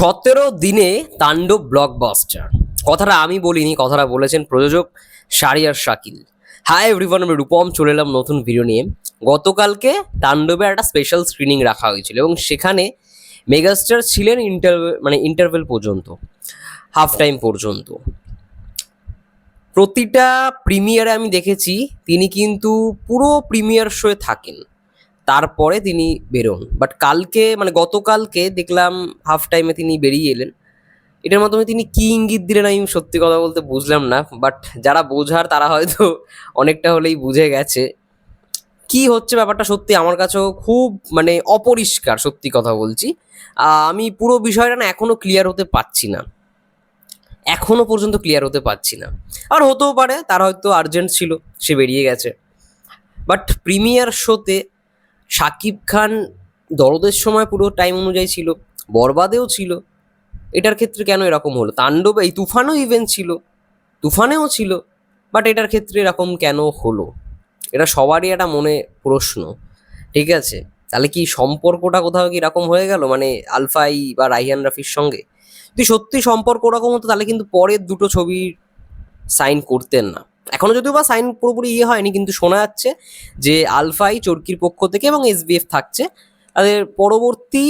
সতেরো দিনে তাণ্ডব ব্লকবাস্টার কথাটা আমি বলিনি, কথাটা বলেছেন প্রযোজক সারিয়ার শাকিল। হাই এভরিওয়ান আমি রূপম, চলে এলাম নতুন ভিডিও নিয়ে। গতকালকে তাণ্ডবে একটা স্পেশাল স্ক্রিনিং রাখা হয়েছিল এবং সেখানে মেগাস্টার ছিলেন ইন্টার মানে ইন্টারভেল পর্যন্ত হাফ টাইম পর্যন্ত। প্রতিটা প্রিমিয়ারে আমি দেখেছি, তিনি কিন্তু পুরো প্রিমিয়ার শোয়ে থাকেন। তারপরে তিনি বেরোন। বাট কালকে মানে গতকালকে দেখলাম হাফ টাইমে তিনি বেরিয়ে এলেন। এটার মাধ্যমে তিনি কি ইঙ্গিত দিলেন আমি সত্যি কথা বলতে বুঝলাম না। বাট যারা বোঝার, তারা হয়তো অনেকটা হলেই বুঝে গেছে। কি হচ্ছে ব্যাপারটা সত্যি আমার কাছেও খুব মানে অপরিষ্কার সত্যি কথা বলছি। আমি পুরো বিষয়টা না এখনও ক্লিয়ার হতে পারছি না। এখনও পর্যন্ত ক্লিয়ার হতে পারছি না। আর হতেও পারে, তার হয়তো আর্জেন্ট ছিল, সে বেরিয়ে গেছে। বাট প্রিমিয়ার শোতে শাকিব খান দরদের সময় পুরো টাইম অনুযায়ী ছিল, বরবাদেও ছিল। এটার ক্ষেত্রে কেন এরকম হলো? তাণ্ডব, এই তুফানও ইভেন্ট ছিল, তুফানেও ছিল বাট এটার ক্ষেত্রে এরকম কেন হলো? এটা সবারই একটা মনে প্রশ্ন, ঠিক আছে? তাহলে কি সম্পর্কটা কোথাও কি এরকম হয়ে গেল? মানে আলফাই বা রাইহান রাফির সঙ্গে? যদি সত্যি সম্পর্ক ওরকম হতো, তাহলে কিন্তু পরের দুটো ছবির সাইন করতেন না। এখনও যদিও বা সাইন পুরোপুরি ইয়ে হয়নি, কিন্তু শোনা যাচ্ছে যে আলফাই চরকির পক্ষ থেকে এবং এসবিএফ থাকছে। তাদের পরবর্তী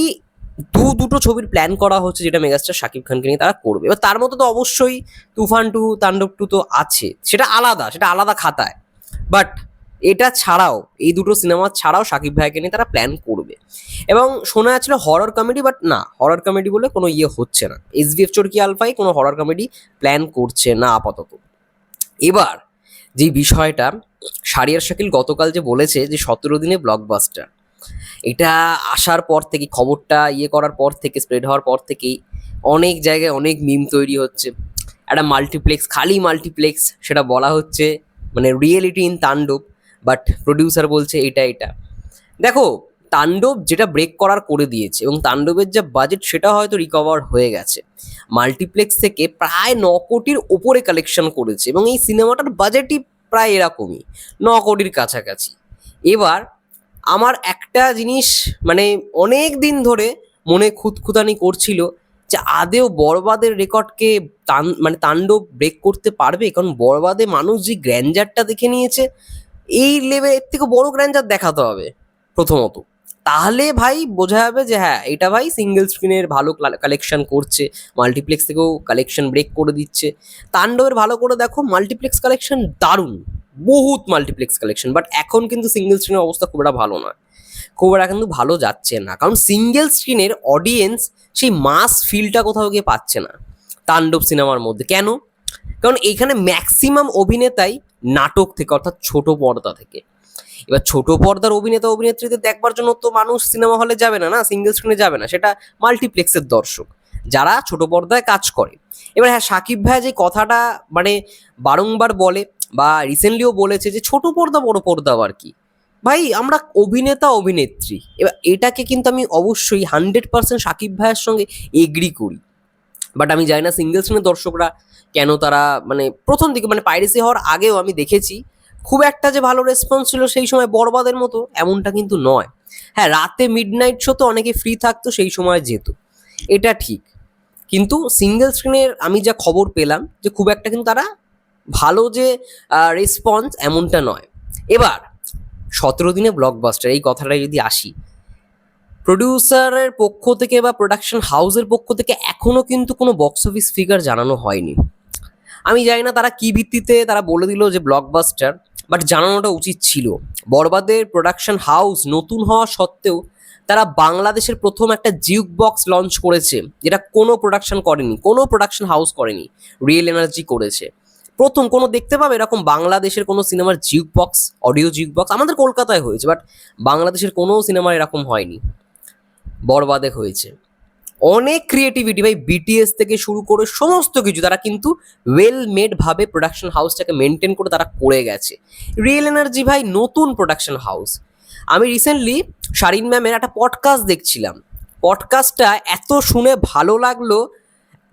দু দুটো ছবির প্ল্যান করা হচ্ছে যেটা মেগাস্টার শাকিব খানকে নিয়ে তারা করবে। এবার তার মতো তো অবশ্যই তুফান টু, তাণ্ডব টু তো আছে। সেটা আলাদা সেটা আলাদা খাতায়। বাট এটা ছাড়াও, এই দুটো সিনেমা ছাড়াও শাকিব ভাইকে নিয়ে তারা প্ল্যান করবে। এবং শোনা যাচ্ছিল হরর কমেডি বাট না হরর কমেডি বলে কোনো ইয়ে হচ্ছে না। এসবিএফ চরকি আলফাই কোনো হরর কমেডি প্ল্যান করছে না আপাতত। এবার যে বিষয়টা সারিয়ার শাকিল গতকাল যে বলেছে যে সতেরো দিনে ব্লকবাস্টার এটা আসার পর থেকে, খবরটা ইয়ে করার পর থেকে স্প্রেড হওয়ার পর থেকেই অনেক জায়গায় অনেক মিম তৈরি হচ্ছে। একটা মাল্টিপ্লেক্স খালি মাল্টিপ্লেক্স সেটা বলা হচ্ছে মানে reality in Tandav but producer বলছে এটা এটা। দেখো তাণ্ডব যেটা ব্রেক করার করে দিয়েছে এবং তাণ্ডবের যা বাজেট সেটা হয়তো রিকভার হয়ে গেছে। মাল্টিপ্লেক্স থেকে প্রায় ন কোটির ওপরে কালেকশন করেছে এবং এই সিনেমাটার বাজেটই প্রায় এরকমই, ন কোটির কাছাকাছি। এবার আমার একটা জিনিস মানে অনেক দিন ধরে মনে খুঁতখুতানি করছিল যে আদেও বরবাদের রেকর্ডকে তান মানে তাণ্ডব ব্রেক করতে পারবে? কারণ বরবাদে মানুষ যে গ্র্যান্ডারটা দেখে নিয়েছে, এই লেভেলের থেকে বড় গ্র্যান্ডার দেখাতে হবে প্রথমত। তাহলে ভাই বোঝা যাবে যে হ্যাঁ এটা ভাই সিঙ্গেল স্ক্রিনের ভালো কালেকশন করছে। মাল্টিপ্লেক্স থেকেও কালেকশন ব্রেক করে দিচ্ছে। তাণ্ডবের ভালো করে দেখো মাল্টিপ্লেক্স কালেকশন দারুণ। বহুত মাল্টিপ্লেক্স কালেকশন বাট এখন কিন্তু সিঙ্গেল স্ক্রিনের অবস্থা খুব একটা ভালো নয়। খুব একটা কিন্তু ভালো যাচ্ছে না। কারণ সিঙ্গেল স্ক্রিনের অডিয়েন্স সেই মাস ফিলটা কোথাও গিয়ে পাচ্ছে না তাণ্ডব সিনেমার মধ্যে। কেন? কারণ এইখানে ম্যাক্সিমাম অভিনেতাই নাটক থেকে, অর্থাৎ ছোট পর্দা থেকে। এবার ছোট পর্দার অভিনেতা অভিনেত্রীদের দেখবার জন্য তো মানুষ সিনেমা হলে যাবে না না? সিঙ্গেল স্ক্রিনে যাবে না। সেটা মাল্টিপ্লেক্সের দর্শক, যারা ছোট পর্দায় কাজ করে। এবার হ্যাঁ সাকিব ভাই যে কথাটা মানে বারংবার বলে বা রিসেন্টলিও বলেছে যে ছোট পর্দা, বড় পর্দা আর কি? ভাই, আমরা অভিনেতা, অভিনেত্রী। এবার এটাকে কিন্তু আমি অবশ্যই হান্ড্রেড পার্সেন্ট সাকিব ভাইয়ের সঙ্গে এগ্রি করি। বাট আমি জানি না সিঙ্গেল স্ক্রিনের দর্শকরা কেন তারা মানে প্রথম দিকে মানে পাইরেসি হওয়ার আগেও আমি দেখেছি। খুব একটা যে ভালো রেসপন্স ছিল সেই সময় বরবাদের মতো এমনটা কিন্তু নয়। হ্যাঁ রাতে মিড নাইট শো তো অনেকে ফ্রি থাকতো, সেই সময় যেত। এটা ঠিক। কিন্তু সিঙ্গেল স্ক্রিনের আমি যা খবর পেলাম যে খুব একটা কিন্তু তারা ভালো যে রেসপন্স এমনটা নয়। এবার, সতেরো দিনে ব্লকবাস্টার এই কথাটা যদি আসি প্রডিউসারের পক্ষ থেকে বা প্রোডাকশন হাউসের পক্ষ থেকে এখনও কিন্তু কোনো বক্স অফিস ফিগার জানানো হয়নি। আমি জানি না তারা কি ভিত্তিতে তারা বলে দিল যে ব্লকবাস্টার বাট জানানোটা উচিত ছিল। বরবাদের প্রোডাকশন হাউস নতুন হওয়া সত্ত্বেও তারা বাংলাদেশের প্রথম একটা জিউক বক্স লঞ্চ করেছে, যেটা কোনো প্রোডাকশন করেনি, কোনো প্রোডাকশন হাউস করেনি রিয়েল এনার্জি করেছে। প্রথম কোনো দেখতে পাবে এরকম বাংলাদেশের কোনো সিনেমার জিউক বক্স অডিও জিউক বক্স আমাদের কলকাতায় হয়েছে বাট বাংলাদেশের কোনো সিনেমার এরকম হয়নি। বরবাদে হয়েছে। অনেক ক্রিয়েটিভিটি ভাই বিটিএস থেকে শুরু করে সমস্ত কিছু তারা কিন্তু ওয়েল মেড ভাবে প্রোডাকশন হাউসটাকে মেনটেন করে তারা করে গেছে। রিয়েল এনার্জি ভাই, নতুন প্রোডাকশন হাউস আমি রিসেন্টলি শারিন ম্যামের একটা পডকাস্ট দেখছিলাম। পডকাস্টটা এত শুনে ভালো লাগল,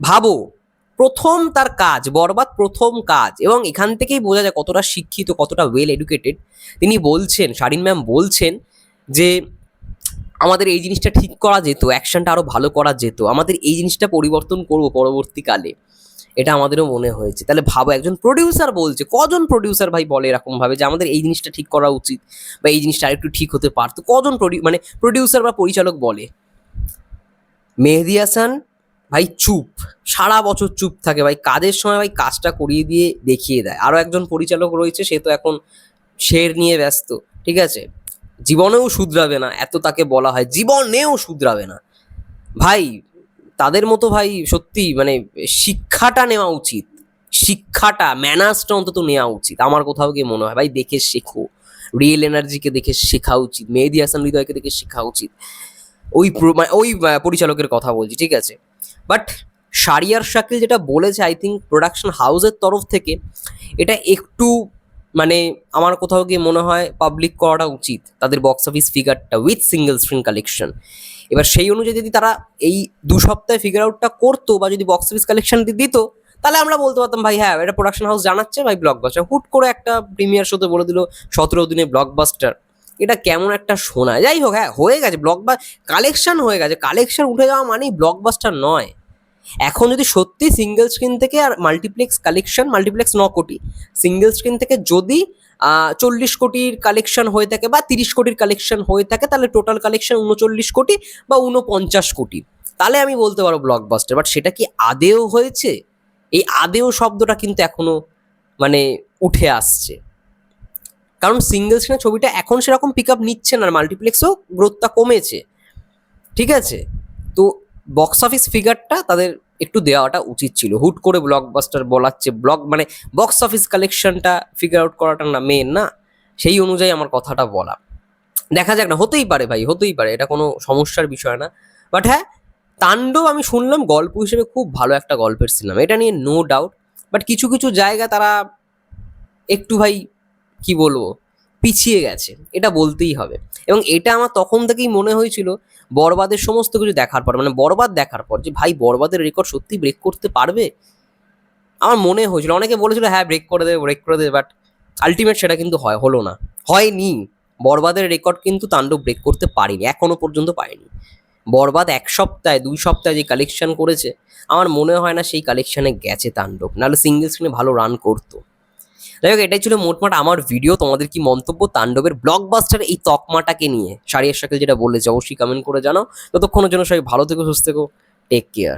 ভাবো, প্রথম তার কাজ, বরবাদ প্রথম কাজ, এবং এখান থেকেই বোঝা যায় কতটা শিক্ষিত, কতটা ওয়েল এডুকেটেড তিনি বলছেন শারিন ম্যাম বলছেন যে আমাদের এই জিনিসটা ঠিক করা যেত অ্যাকশনটা আরও ভালো করা যেত। আমাদের এই জিনিসটা পরিবর্তন করব পরবর্তীকালে, এটা আমাদেরও মনে হয়েছে। তাহলে ভাবো, একজন প্রডিউসার বলছে, কজন প্রডিউসার ভাই বলে এরকমভাবে যে আমাদের এই জিনিসটা ঠিক করা উচিত বা এই জিনিসটা আরেকটু ঠিক হতে পারতো? কজন প্রডিউ মানে প্রডিউসার বা পরিচালক বলে? মেহেদি হাসান, ভাই চুপ। সারা বছর চুপ থাকে ভাই, কাজের সময় ভাই কাজটা করিয়ে দিয়ে দেখিয়ে দেয়। আরও একজন পরিচালক রয়েছে, সে তো এখন শের নিয়ে ব্যস্ত, ঠিক আছে? জীবনেও শুধরাবে না, এত তাকে বলা হয়। জীবনেও শুধরাবে না। ভাই, তাদের মতো ভাই সত্যি মানে শিক্ষাটা নেওয়া উচিত। শিক্ষাটা ম্যানার্সটা অন্তত নেওয়া উচিত। আমার কোথাও গিয়ে মনে হয়, ভাই, দেখে শেখো। রিয়েল এনার্জিকে দেখে শেখা উচিত। মেহেদি হাসান হৃদয়কে দেখে শেখা উচিত। ওই মানে ওই পরিচালকের কথা বলছি, ঠিক আছে? বাট শারিয়ার শাকিল যেটা বলেছে আই থিঙ্ক প্রোডাকশন হাউসের তরফ থেকে, এটা একটু মানে আমার কোথাও গিয়ে মনে হয় পাবলিক করাটা উচিত তাদের বক্স অফিস ফিগারটা উইথ সিঙ্গেল স্ক্রিন কালেকশন এবার সেই অনুযায়ী যদি তারা এই দু সপ্তাহে ফিগার আউটটা করতো বা যদি বক্স অফিস কালেকশন দিত, তাহলে আমরা বলতে পারতাম, ভাই হ্যাঁ এটা প্রোডাকশন হাউস জানাচ্ছে, ভাই ব্লকবাস্টার হুট করে একটা প্রিমিয়ার শোতে বলে দিল, সতেরো দিনে ব্লকবাস্টার এটা কেমন একটা শোনা। যাই হোক হ্যাঁ হয়ে গেছে ব্লক বা কালেকশন হয়ে গেছে। কালেকশন উঠে যাওয়া মানেই ব্লকবাস্টার নয়। এখন যদি সত্যি সিঙ্গেল স্ক্রিন থেকে আর মাল্টিপ্লেক্স কালেকশন মাল্টিপ্লেক্স ন কোটি সিঙ্গেল স্ক্রিন থেকে যদি চল্লিশ কোটির কালেকশন হয়ে থাকে বা তিরিশ কোটির কালেকশন হয়ে থাকে, তাহলে টোটাল কালেকশন উনচল্লিশ কোটি বা উনপঞ্চাশ কোটি। তাহলে আমি বলতে পারব ব্লকবাস্টার বাট সেটা কি আদেও হয়েছে? এই আদেও শব্দটা কিন্তু এখনও মানে উঠে আসছে। কারণ সিঙ্গেল স্ক্রিনের ছবিটা এখন সেরকম পিক আপ নিচ্ছে না মাল্টিপ্লেক্সও গ্রোথটা কমেছে। ঠিক আছে? তো বক্স অফিস ফিগারটা তাদের একটু দেওয়াটা উচিত ছিল। হুট করে ব্লকবাস্টার বলাচ্ছে ব্লক মানে বক্স অফিস কালেকশনটা ফিগার আউট করাটা না মেন না, সেই অনুযায়ী আমার কথাটা বলা। দেখা যাক না, হতেই পারে ভাই, হতেই পারে, এটা কোনো সমস্যার বিষয় না। বাট হ্যাঁ তাণ্ডব আমি শুনলাম গল্প হিসেবে খুব ভালো একটা গল্পের সিনেমা এটা নিয়ে নো ডাউট বাট কিছু কিছু জায়গা তারা একটু ভাই, কি বলব, পিছিয়ে গেছে, এটা বলতেই হবে। এবং এটা আমার তখন থেকেই মনে হয়েছিল বরবাদের সমস্ত কিছু দেখার পর মানে বরবাদ দেখার পর যে, ভাই, বরবাদের রেকর্ড সত্যি ব্রেক করতে পারবে? আমার মনে হয়েছিল, অনেকে বলেছিল হ্যাঁ ব্রেক করে দেবে ব্রেক করে দেবে বাট আলটিমেট সেটা কিন্তু হয়, হলো না। হয়নি। বরবাদের রেকর্ড কিন্তু তাণ্ডব ব্রেক করতে পারেনি এখনও পর্যন্ত পারেনি বরবাদ এক সপ্তাহে, দুই সপ্তাহে যে কালেকশন করেছে, আমার মনে হয় না সেই কালেকশানে গেছে তাণ্ডব। নাহলে সিঙ্গেল স্ক্রিনে ভালো রান করতো। যাই হোক, এটাই ছিল মোটমাট আমার ভিডিও তোমাদের কি মন্তব্য? তাণ্ডবের ব্লকবাস্টার এই তকমাটাকে নিয়ে সারিয়ার সাথে যেটা বলেছে, অবশ্যই কমেন্ট করে জানাও। ততক্ষণের জন্য সবাই ভালো থেকো, সুস্থ থেকো টেক কেয়ার